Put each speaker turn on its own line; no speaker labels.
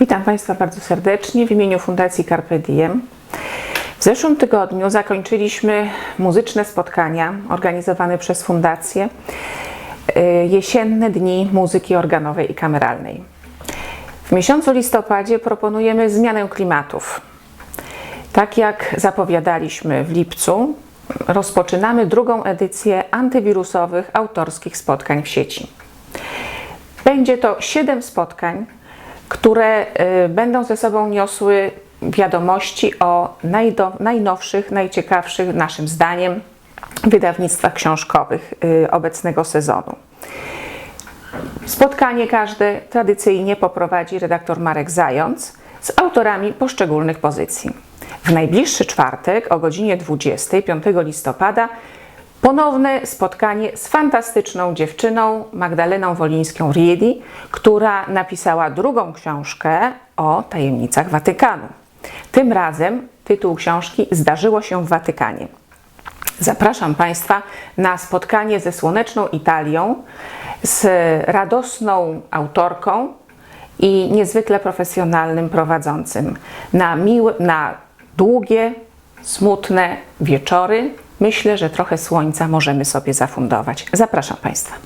Witam Państwa bardzo serdecznie w imieniu Fundacji Carpe Diem. W zeszłym tygodniu zakończyliśmy muzyczne spotkania organizowane przez Fundację y, Jesienne Dni Muzyki Organowej i Kameralnej. W miesiącu listopadzie proponujemy zmianę klimatów. Tak jak zapowiadaliśmy w lipcu, rozpoczynamy drugą edycję antywirusowych autorskich spotkań w sieci. Będzie to siedem spotkań, które y, będą ze sobą niosły wiadomości o najnowszych, najciekawszych, naszym zdaniem, wydawnictwach książkowych y, obecnego sezonu. Spotkanie każde tradycyjnie poprowadzi redaktor Marek Zając z autorami poszczególnych pozycji. W najbliższy czwartek o godzinie 20, 5 listopada, ponowne spotkanie z fantastyczną dziewczyną Magdaleną Wolińską-Riedi, która napisała drugą książkę o tajemnicach Watykanu. Tym razem tytuł książki Zdarzyło się w Watykanie. Zapraszam Państwa na spotkanie ze słoneczną Italią, z radosną autorką i niezwykle profesjonalnym prowadzącym. Na, miłe, na długie, smutne wieczory myślę, że trochę słońca możemy sobie zafundować. Zapraszam Państwa.